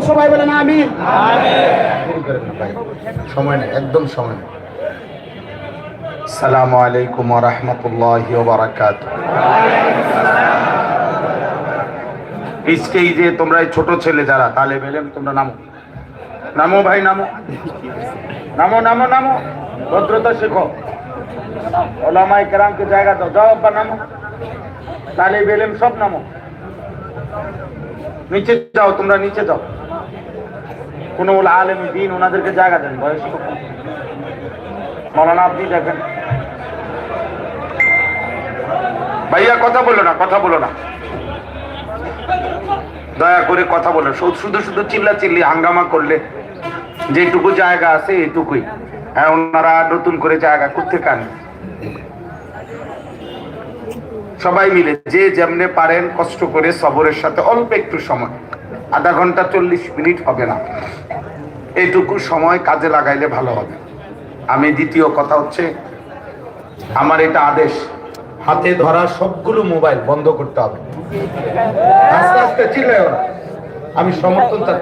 সবাই বলেন আমি। সময় নেই, একদম সময় নেই। সালামু আলাইকুম রহমতুল্লাহ বারাকাত। যে তোমরা ছোট ছেলে যারা, তালে বেলেম, তোমরা নামো। নামো ভাই, নামো। নামো নামো নামো। ভদ্রতা শেখো। ওলামাই কেরামকে জায়গা দাও। যাও আব্বা, নামো। তালে বেলেম, সব নামো। নিচে যাও, তোমরা নিচে যাও। কোন আলেম দিন ওনাদেরকে জায়গা দেন, বয়স কত? মৌলানা আপনি দেখেন। ভাইয়া, কথা বলো না, কথা বলো না। দয়া করে কথা বলো। শুধু শুধু চিল্লা চিল্লি হাঙ্গামা করলে। যেটুকু জায়গা আছে এটুকুই। হ্যাঁ ওনারা নতুন করে জায়গা করতে কান সবাই মিলে, যে যেমনে পারেন কষ্ট করে সবরের সাথে অল্প একটু সময়। আধা ঘণ্টা চল্লিশ মিনিট হবে না। এটুকু সময় কাজে লাগাইলে ভালো হবে। আমি দ্বিতীয় কথা হচ্ছে, আমার এটা আদেশ, হাতে ধরা সবগুলো মোবাইল বন্ধ করতে হবে। আস্তে আস্তে চিল্লায় আমি সমর্থন চাচ্ছি।